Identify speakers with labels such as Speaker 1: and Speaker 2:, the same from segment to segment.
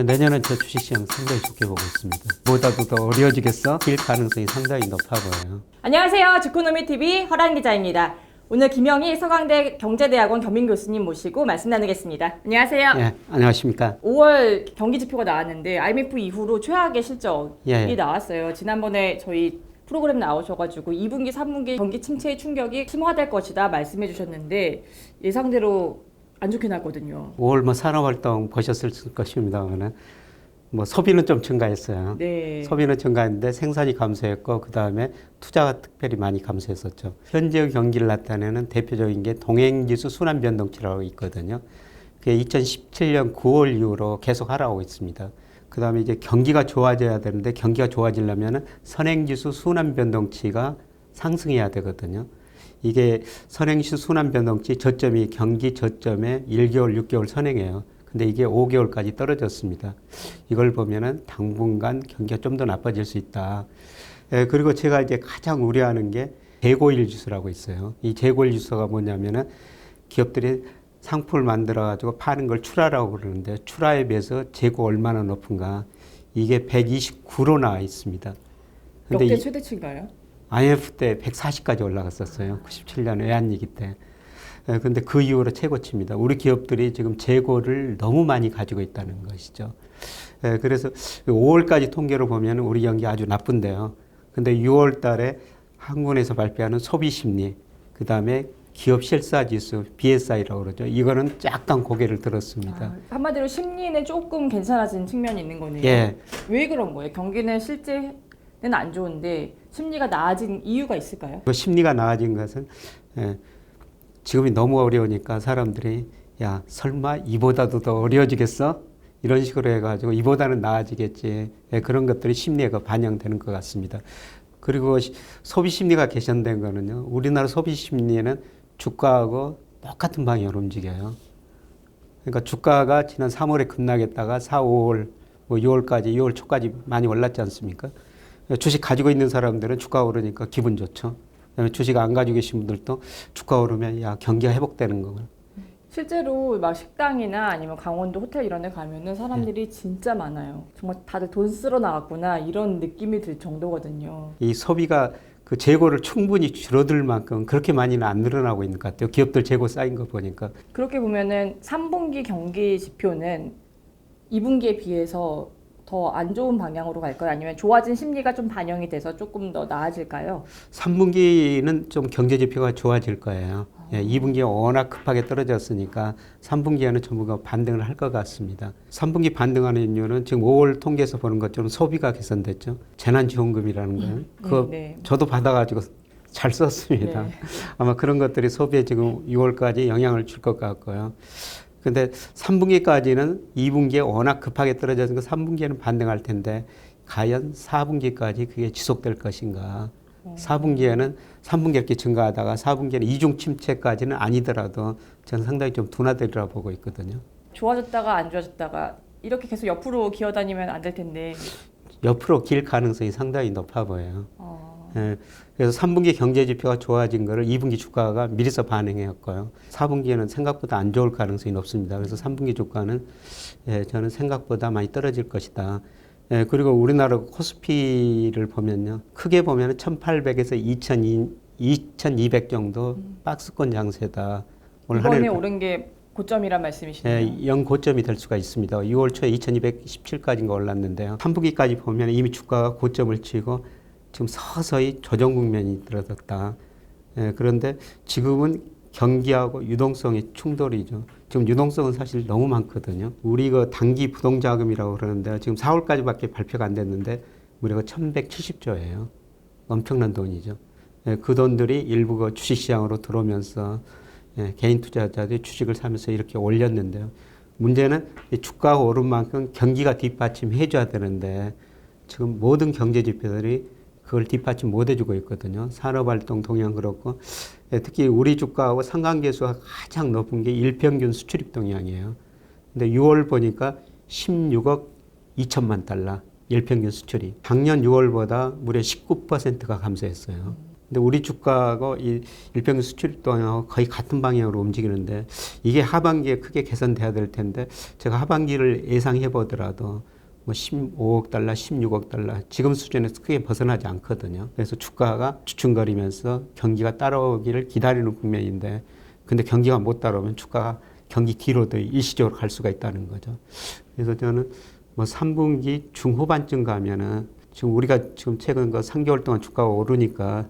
Speaker 1: 내년은 저 주식시장 상당히 좋게 보고 있습니다. 보다도 더 어려워지겠어? 길 가능성이 상당히 높아 보여요.
Speaker 2: 안녕하세요. 주코노미 TV 허란 기자입니다. 오늘 김영희 서강대 경제대학원 겸임 교수님 모시고 말씀 나누겠습니다. 안녕하세요.
Speaker 1: 예, 안녕하십니까?
Speaker 2: 5월 경기 지표가 나왔는데 IMF 이후로 최악의 실적이
Speaker 1: 예.
Speaker 2: 나왔어요. 지난번에 저희 프로그램 나오셔가지고 2분기, 3분기 경기 침체의 충격이 심화될 것이다 말씀해 주셨는데 예상대로 안 좋게 났거든요.
Speaker 1: 5월 뭐 산업활동 보셨을 것입니다만은 뭐 소비는 좀 증가했어요.
Speaker 2: 네.
Speaker 1: 소비는 증가했는데 생산이 감소했고 그 다음에 투자가 특별히 많이 감소했었죠. 현재의 경기를 나타내는 대표적인 게 동행지수 순환 변동치라고 있거든요. 그게 2017년 9월 이후로 계속 하락하고 있습니다. 그 다음에 이제 경기가 좋아져야 되는데 경기가 좋아지려면 선행지수 순환 변동치가 상승해야 되거든요. 이게 선행지수 순환 변동치 저점이 경기 저점에 1개월, 6개월 선행해요. 근데 이게 5개월까지 떨어졌습니다. 이걸 보면은 당분간 경기가 좀 더 나빠질 수 있다. 예, 그리고 제가 이제 가장 우려하는 게 재고일 지수라고 있어요. 이 재고일 지수가 뭐냐면은 기업들이 상품을 만들어 가지고 파는 걸 출하라고 그러는데 출하에 비해서 재고 얼마나 높은가 이게 129로 나와 있습니다. 근데
Speaker 2: 역대
Speaker 1: 이
Speaker 2: 최대치인가요?
Speaker 1: IMF 때 140까지 올라갔었어요. 97년 외환위기 때. 예, 근데 그 이후로 최고치입니다. 우리 기업들이 지금 재고를 너무 많이 가지고 있다는 것이죠. 예, 그래서 5월까지 통계로 보면 우리 경기 아주 나쁜데요. 근데 6월 달에 한국에서 발표하는 소비 심리, 그 다음에 기업 실사 지수, BSI라고 그러죠. 이거는 약간 고개를 들었습니다.
Speaker 2: 아, 한마디로 심리는 조금 괜찮아진 측면이 있는 거네요.
Speaker 1: 예.
Speaker 2: 왜 그런 거예요? 경기는 실제 는 안 좋은데 심리가 나아진 이유가 있을까요?
Speaker 1: 그 심리가 나아진 것은 예, 지금이 너무 어려우니까 사람들이 야 설마 이보다도 더 어려워지겠어? 이런 식으로 해가지고 이보다는 나아지겠지 예, 그런 것들이 심리에 그 반영되는 것 같습니다. 그리고 시- 소비 심리가 개선된 거는요. 우리나라 소비 심리는 주가하고 똑같은 방향으로 움직여요. 그러니까 주가가 지난 3월에 급락했다가 4, 5월, 뭐 6월까지, 6월 초까지 많이 올랐지 않습니까? 주식 가지고 있는 사람들은 주가 오르니까 기분 좋죠. 그다음에 주식 안 가지고 계신 분들도 주가 오르면 야 경기가 회복되는 거구나.
Speaker 2: 실제로 막 식당이나 아니면 강원도 호텔 이런 데 가면은 사람들이
Speaker 1: 네.
Speaker 2: 진짜 많아요. 정말 다들 돈 쓰러 나왔구나 이런 느낌이 들 정도거든요.
Speaker 1: 이 소비가 그 재고를 충분히 줄어들 만큼 그렇게 많이는 안 늘어나고 있는 것 같아요. 기업들 재고 쌓인 거 보니까
Speaker 2: 그렇게 보면은 3분기 경기 지표는 2분기에 비해서 더 안 좋은 방향으로 갈까요? 아니면 좋아진 심리가 좀 반영이 돼서 조금 더 나아질까요?
Speaker 1: 3분기는 좀 경제 지표가 좋아질 거예요. 예, 2분기가 워낙 급하게 떨어졌으니까 3분기에는 전부가 반등을 할 것 같습니다. 3분기 반등하는 이유는 지금 5월 통계에서 보는 것처럼 소비가 개선됐죠. 재난지원금이라는 거예요. 그거
Speaker 2: 네.
Speaker 1: 저도 받아가지고 잘 썼습니다.
Speaker 2: 네.
Speaker 1: 아마 그런 것들이 소비에 지금 6월까지 영향을 줄 것 같고요. 근데 3분기까지는 2분기에 워낙 급하게 떨어져서 3분기에는 반등할 텐데 과연 4분기까지 그게 지속될 것인가? 4분기에는 3분기 이렇게 증가하다가 4분기에는 이중 침체까지는 아니더라도 저는 상당히 좀 둔화되리라 보고 있거든요.
Speaker 2: 좋아졌다가 안 좋아졌다가 이렇게 계속 옆으로 기어다니면 안 될 텐데.
Speaker 1: 옆으로 길 가능성이 상당히 높아 보여요.
Speaker 2: 어,
Speaker 1: 예, 그래서 3분기 경제 지표가 좋아진 거를 2분기 주가가 미리서 반응했고요. 4분기에는 생각보다 안 좋을 가능성이 높습니다. 그래서 3분기 주가는 예, 저는 생각보다 많이 떨어질 것이다. 예, 그리고 우리나라 코스피를 보면요. 크게 보면 1800에서 2000, 2200 정도 박스권 장세다. 오늘 한
Speaker 2: 이번에 오른 게 고점이란 말씀이시네요.
Speaker 1: 예, 영 고점이 될 수가 있습니다. 6월 초에 2217까지인가 올랐는데요. 3분기까지 보면 이미 주가가 고점을 치고 지금 서서히 조정 국면이 들어섰다. 예, 그런데 지금은 경기하고 유동성이 충돌이죠. 지금 유동성은 사실 너무 많거든요. 우리 그 단기 부동자금이라고 그러는데 지금 4월까지밖에 발표가 안 됐는데 우리가 1170조예요. 엄청난 돈이죠. 예, 그 돈들이 일부 그 주식시장으로 들어오면서 예, 개인 투자자들이 주식을 사면서 이렇게 올렸는데요. 문제는 이 주가가 오른 만큼 경기가 뒷받침해 줘야 되는데 지금 모든 경제 지표들이 그걸 뒷받침 못 해주고 있거든요. 산업활동 동향 그렇고 예, 특히 우리 주가하고 상관계수가 가장 높은 게 일평균 수출입 동향이에요. 근데 6월 보니까 16억 2천만 달러 일평균 수출이 작년 6월보다 무려 19%가 감소했어요. 근데 우리 주가가 이 일평균 수출 동하고 거의 같은 방향으로 움직이는데 이게 하반기에 크게 개선돼야 될 텐데 제가 하반기를 예상해 보더라도 뭐 15억 달러, 16억 달러 지금 수준에서 크게 벗어나지 않거든요. 그래서 주가가 주춤거리면서 경기가 따라오기를 기다리는 국면인데 근데 경기가 못 따라오면 주가가 경기 뒤로도 일시적으로 갈 수가 있다는 거죠. 그래서 저는 뭐 3분기 중후반쯤 가면은 지금 우리가 지금 최근 그 3개월 동안 주가가 오르니까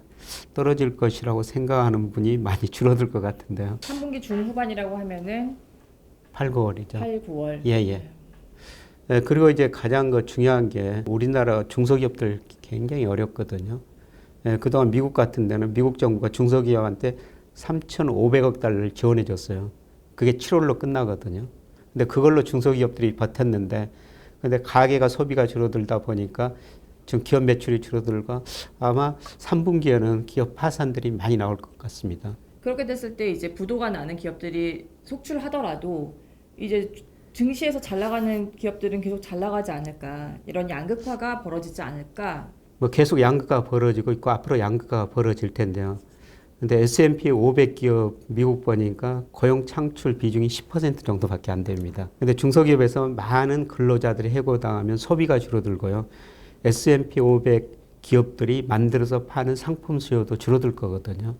Speaker 1: 떨어질 것이라고 생각하는 분이 많이 줄어들 것 같은데요.
Speaker 2: 3분기 중후반이라고 하면은
Speaker 1: 8, 9월이죠.
Speaker 2: 8, 9월.
Speaker 1: 예, 예. 예, 그리고 이제 가장 그 중요한 게 우리나라 중소기업들 굉장히 어렵거든요. 예, 그동안 미국 같은 데는 미국 정부가 중소기업한테 3,500억 달러를 지원해 줬어요. 그게 7월로 끝나거든요. 근데 그걸로 중소기업들이 버텼는데 근데 가계가 소비가 줄어들다 보니까 지금 기업 매출이 줄어들고 아마 3분기에는 기업 파산들이 많이 나올 것 같습니다.
Speaker 2: 그렇게 됐을 때 이제 부도가 나는 기업들이 속출하더라도 이제 증시에서 잘 나가는 기업들은 계속 잘 나가지 않을까 이런 양극화가 벌어지지 않을까
Speaker 1: 뭐 계속 양극화가 벌어지고 있고 앞으로 양극화가 벌어질 텐데요. 근데 S&P 500 기업 미국 보니까 고용 창출 비중이 10% 정도밖에 안 됩니다. 근데 중소기업에서 많은 근로자들이 해고당하면 소비가 줄어들고요. S&P 500 기업들이 만들어서 파는 상품 수요도 줄어들 거거든요.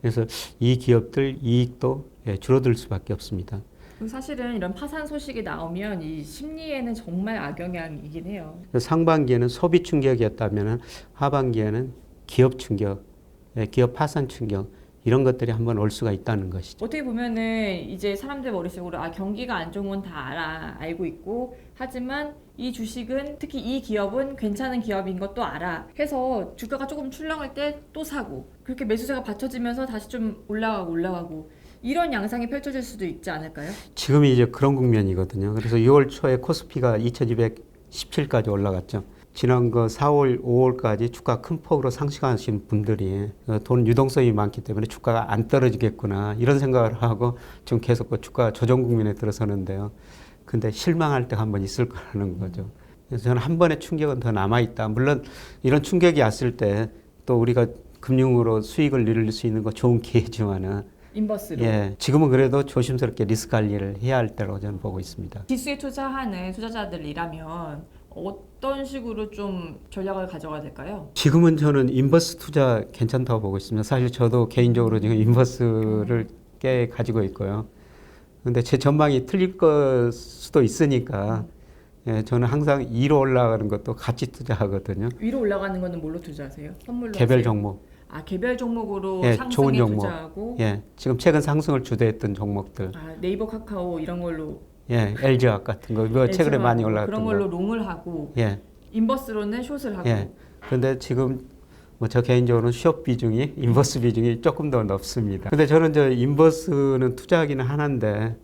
Speaker 1: 그래서 이 기업들 이익도 예, 줄어들 수밖에 없습니다.
Speaker 2: 그리고 사실은 이런 파산 소식이 나오면 이 심리에는 정말 악영향이긴 해요.
Speaker 1: 상반기에는 소비 충격이었다면 하반기에는 기업 충격, 예, 기업 파산 충격 이런 것들이 한번 올 수가 있다는 것이죠.
Speaker 2: 어떻게 보면은 이제 사람들 머릿속으로 아 경기가 안 좋은 건 다 알아 알고 있고 하지만 이 주식은 특히 이 기업은 괜찮은 기업인 것도 알아 해서 주가가 조금 출렁할 때 또 사고 그렇게 매수세가 받쳐지면서 다시 좀 올라가고 올라가고 이런 양상이 펼쳐질 수도 있지 않을까요?
Speaker 1: 지금이 이제 그런 국면이거든요. 그래서 6월 초에 코스피가 2217까지 올라갔죠. 지난 그 4월, 5월까지 주가 큰 폭으로 상승하신 분들이 어, 돈 유동성이 많기 때문에 주가가 안 떨어지겠구나 이런 생각을 하고 지금 계속 그 주가 조정 국면에 들어서는데요. 근데 실망할 때가 한 번 있을 거라는 거죠. 그래서 저는 한 번의 충격은 더 남아 있다. 물론 이런 충격이 왔을 때 또 우리가 금융으로 수익을 누릴 수 있는 거 좋은 기회지만은
Speaker 2: 인버스로
Speaker 1: 예, 지금은 그래도 조심스럽게 리스크 관리를 해야 할 때라고 저는 보고 있습니다.
Speaker 2: 지수에 투자하는 투자자들이라면 어떤 식으로 좀 전략을 가져가야 될까요?
Speaker 1: 지금은 저는 인버스 투자 괜찮다고 보고 있습니다. 사실 저도 개인적으로 지금 인버스를 꽤 가지고 있고요. 근데 제 전망이 틀릴 것 수도 있으니까 예, 저는 항상 위로 올라가는 것도 같이 투자하거든요.
Speaker 2: 위로 올라가는 거는 뭘로 투자하세요? 선물로
Speaker 1: 개별
Speaker 2: 하세요?
Speaker 1: 종목.
Speaker 2: 아 개별 종목으로
Speaker 1: 예,
Speaker 2: 상승에
Speaker 1: 좋은 종목.
Speaker 2: 투자하고
Speaker 1: 예, 지금 최근 상승을 주도했던 종목들.
Speaker 2: 아 네이버 카카오 이런 걸로
Speaker 1: 예, LG화학 같은 거. 이거 최근에
Speaker 2: LG화학
Speaker 1: 많이
Speaker 2: 그런
Speaker 1: 올라갔던
Speaker 2: 걸로
Speaker 1: 거.
Speaker 2: 롱을 하고
Speaker 1: 예.
Speaker 2: 인버스로는 숏을 하고
Speaker 1: 예. 그런데 지금 뭐 저 개인적으로는 숏 비중이 인버스 비중이 조금 더 높습니다. 근데 저는 저 인버스는 투자하기는 하는데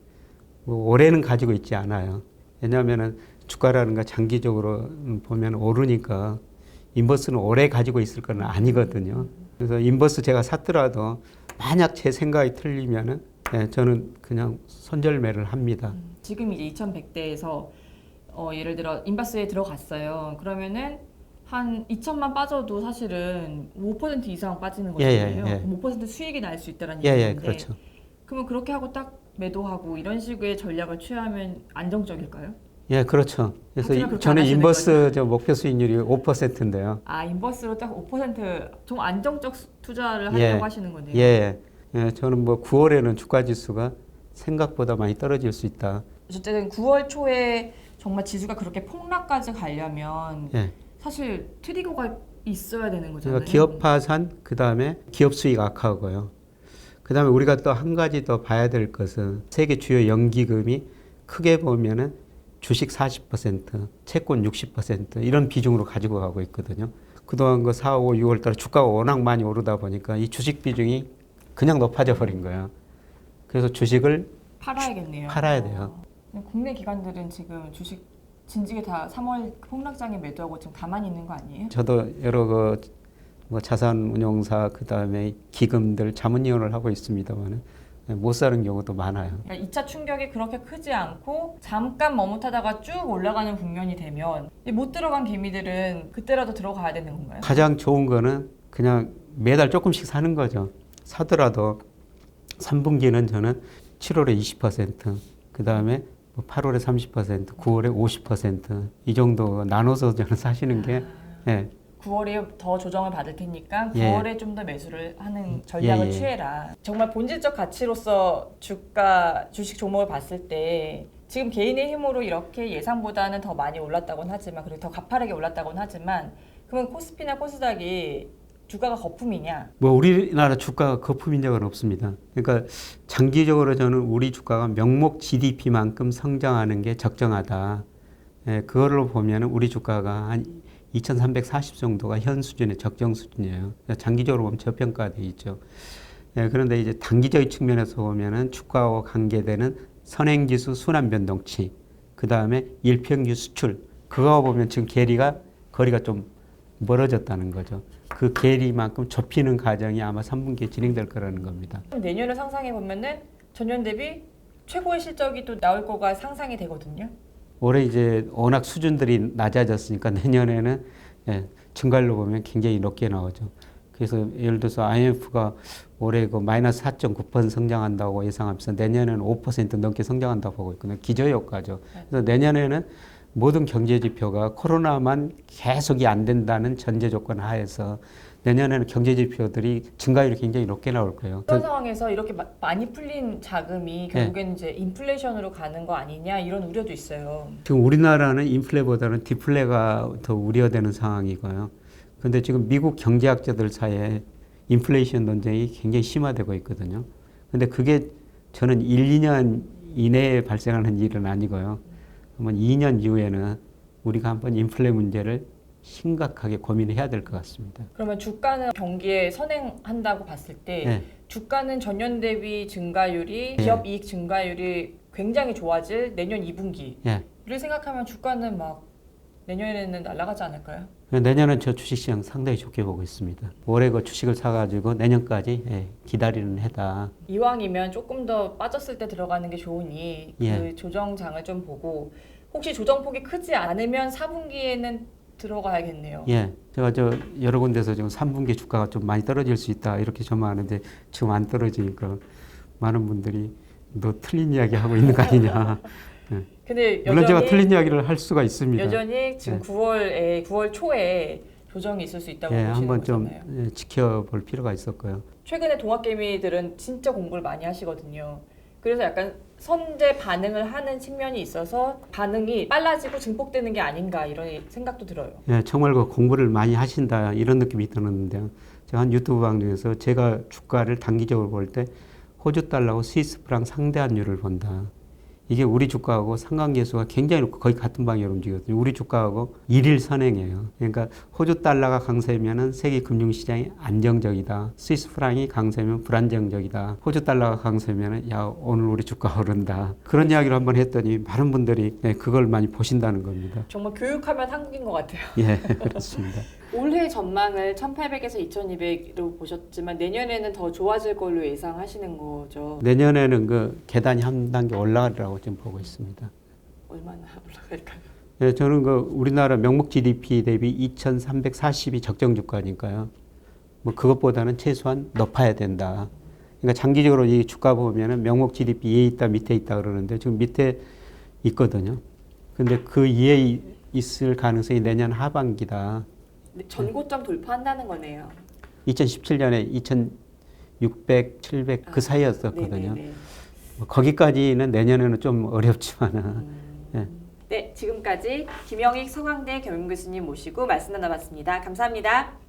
Speaker 1: 뭐 올해는 가지고 있지 않아요. 왜냐하면은 주가라는 거 장기적으로 보면 오르니까 인버스는 오래 가지고 있을 건 아니거든요. 그래서 인버스 제가 샀더라도 만약 제 생각이 틀리면은 예, 저는 그냥 손절매를 합니다.
Speaker 2: 음, 지금 이제 2100대에서 어, 예를 들어 인버스에 들어갔어요. 그러면은 한 2천만 빠져도 사실은 5% 이상 빠지는
Speaker 1: 예, 예,
Speaker 2: 거잖아요.
Speaker 1: 예.
Speaker 2: 그럼 5% 수익이 날 수 있다는
Speaker 1: 예, 예,
Speaker 2: 얘기인데
Speaker 1: 그렇죠.
Speaker 2: 그러면 그렇게 하고 딱 매도하고 이런 식의 전략을 취하면 안정적일까요?
Speaker 1: 예, 그렇죠. 그래서 이-
Speaker 2: 저는
Speaker 1: 인버스 저 목표 수익률이 5%인데요.
Speaker 2: 아 인버스로 딱 5%좀 안정적 수- 투자를
Speaker 1: 예.
Speaker 2: 하려고 하시는 거네요.
Speaker 1: 예, 예, 저는 뭐 9월에는 주가 지수가 생각보다 많이 떨어질 수 있다.
Speaker 2: 어쨌든 9월 초에 정말 지수가 그렇게 폭락까지 가려면
Speaker 1: 예,
Speaker 2: 사실 트리거가 있어야 되는 거잖아요.
Speaker 1: 그러니까 기업 파산, 그 다음에 기업 수익 악화고요. 그 다음에 우리가 또 한 가지 더 봐야 될 것은 세계 주요 연기금이 크게 보면은 주식 40%, 채권 60% 이런 비중으로 가지고 가고 있거든요. 그동안 그 4, 5, 6월 달에 주가가 워낙 많이 오르다 보니까 이 주식 비중이 그냥 높아져 버린 거예요. 그래서 주식을
Speaker 2: 팔아야겠네요.
Speaker 1: 팔아야 돼요.
Speaker 2: 어. 국내 기관들은 지금 주식 진지게 다 3월 폭락장에 매도하고 지금 가만히 있는 거 아니에요?
Speaker 1: 저도 여러 그 뭐 자산 운용사 그 다음에 기금들 자문 이용을 하고 있습니다만은 못 사는 경우도 많아요.
Speaker 2: 그러니까 2차 충격이 그렇게 크지 않고 잠깐 머뭇하다가 쭉 올라가는 국면이 되면 이못 들어간 개미들은 그때라도 들어가야 되는 건가요?
Speaker 1: 가장 좋은 거는 그냥 매달 조금씩 사는 거죠. 사더라도 3분기는 저는 7월에 20%, 그 다음에 8월에 30%, 9월에 50%이 정도 나눠서 저는 사시는 게 예,
Speaker 2: 9월에 더 조정을 받을 테니까
Speaker 1: 예.
Speaker 2: 9월에 좀 더 매수를 하는 전략을
Speaker 1: 예, 예.
Speaker 2: 취해라. 정말 본질적 가치로서 주가 주식 종목을 봤을 때 지금 개인의 힘으로 이렇게 예상보다는 더 많이 올랐다고는 하지만 그리고 더 가파르게 올랐다고는 하지만 그러면 코스피나 코스닥이 주가가 거품이냐?
Speaker 1: 뭐 우리나라 주가가 거품인 적은 없습니다. 그러니까 장기적으로 저는 우리 주가가 명목 GDP만큼 성장하는 게 적정하다. 예, 그걸로 보면 우리 주가가 한 2,340 정도가 현 수준의 적정 수준이에요. 장기적으로 보면 저평가돼 있죠. 예, 그런데 이제 단기적인 측면에서 보면은 주가와 관계되는 선행지수 순환 변동치, 그 다음에 일평균 수출, 그거 보면 지금 괴리가 거리가 좀 멀어졌다는 거죠. 그 괴리만큼 좁히는 과정이 아마 3분기에 진행될 거라는 겁니다.
Speaker 2: 내년을 상상해 보면은 전년 대비 최고의 실적이 또 나올 거가 상상이 되거든요.
Speaker 1: 올해 이제 워낙 수준들이 낮아졌으니까 내년에는 예, 증가율로 보면 굉장히 높게 나오죠. 그래서 예를 들어서 IMF가 올해 그 마이너스 4.9% 성장한다고 예상하면서 내년에는 5% 넘게 성장한다고 보고 있거든요. 기저효과죠. 그래서 내년에는 모든 경제 지표가 코로나만 계속이 안 된다는 전제 조건 하에서 내년에는 경제 지표들이 증가율이 굉장히 높게 나올 거예요.
Speaker 2: 그런 상황에서 이렇게 마- 많이 풀린 자금이
Speaker 1: 네.
Speaker 2: 결국에는 이제 인플레이션으로 가는 거 아니냐 이런 우려도 있어요.
Speaker 1: 지금 우리나라는 인플레보다는 디플레가 더 우려되는 상황이고요. 그런데 지금 미국 경제학자들 사이에 인플레이션 논쟁이 굉장히 심화되고 있거든요. 근데 그게 저는 1, 2년 이내에 발생하는 일은 아니고요. 한번 2년 이후에는 우리가 한번 인플레 문제를 심각하게 고민해야 될 것 같습니다.
Speaker 2: 그러면 주가는 경기에 선행한다고 봤을 때
Speaker 1: 네.
Speaker 2: 주가는 전년 대비 증가율이
Speaker 1: 네.
Speaker 2: 기업 이익 증가율이 굉장히 좋아질 내년 2분기를
Speaker 1: 예.
Speaker 2: 생각하면 주가는 막 내년에는 날아가지 않을까요?
Speaker 1: 내년은 저 주식시장 상당히 좋게 보고 있습니다. 올해 그 주식을 사가지고 내년까지 예, 기다리는 해다.
Speaker 2: 이왕이면 조금 더 빠졌을 때 들어가는 게 좋으니 그
Speaker 1: 예.
Speaker 2: 조정장을 좀 보고 혹시 조정폭이 크지 않으면 4분기에는 들어가야겠네요.
Speaker 1: 예, 제가 저 여러 군데서 지금 3분기 주가가 좀 많이 떨어질 수 있다 이렇게 전망하는데 지금 안 떨어지니까 많은 분들이 너 틀린 이야기 하고 있는 거 아니냐.
Speaker 2: 근데
Speaker 1: 물론 제가 틀린 이야기를 할 수가 있습니다.
Speaker 2: 여전히 지금
Speaker 1: 네.
Speaker 2: 9월에 9월 초에 조정이 있을 수 있다고
Speaker 1: 예,
Speaker 2: 보시는
Speaker 1: 한번 좀
Speaker 2: 거잖아요.
Speaker 1: 예, 지켜볼 필요가 있었고요.
Speaker 2: 최근에 동학개미들은 진짜 공부를 많이 하시거든요. 그래서 약간 선제 반응을 하는 측면이 있어서 반응이 빨라지고 증폭되는 게 아닌가 이런 생각도 들어요.
Speaker 1: 예, 정말 그 공부를 많이 하신다 이런 느낌이 드는데요. 제가 한 유튜브 방송에서 제가 주가를 단기적으로 볼 때 호주 달러하고 스위스 프랑 상대 환율을 본다. 이게 우리 주가하고 상관계수가 굉장히 높고 거의 같은 방향으로 움직이거든요. 우리 주가하고 일일 선행이에요. 그러니까 호주 달러가 강세면은 세계 금융시장이 안정적이다. 스위스 프랑이 강세면 불안정적이다. 호주 달러가 강세면은 야 오늘 우리 주가 오른다. 그런 이야기를 한번 했더니 많은 분들이 네, 그걸 많이 보신다는 겁니다.
Speaker 2: 정말 교육하면 한국인 것 같아요.
Speaker 1: 예, 그렇습니다.
Speaker 2: 올해 전망을 1,800에서 2,200으로 보셨지만 내년에는 더 좋아질 걸로 예상하시는 거죠.
Speaker 1: 내년에는 그 계단이 한 단계 올라가리라고 지금 보고 있습니다.
Speaker 2: 얼마나 올라갈까요?
Speaker 1: 예, 저는 그 우리나라 명목 GDP 대비 2,340이 적정 주가니까요. 뭐 그것보다는 최소한 높아야 된다. 그러니까 장기적으로 이 주가 보면은 명목 GDP 위에 있다 밑에 있다 그러는데 지금 밑에 있거든요. 근데 그 위에 이- 있을 가능성이 내년 하반기다.
Speaker 2: 네, 전고점 돌파한다는 거네요.
Speaker 1: 2017년에 2,600, 700 그 사이였었거든요. 뭐 거기까지는 내년에는 좀 어렵지만은 예.
Speaker 2: 네, 지금까지 김영익 서강대 경영 교수님 모시고 말씀 나눠봤습니다. 감사합니다.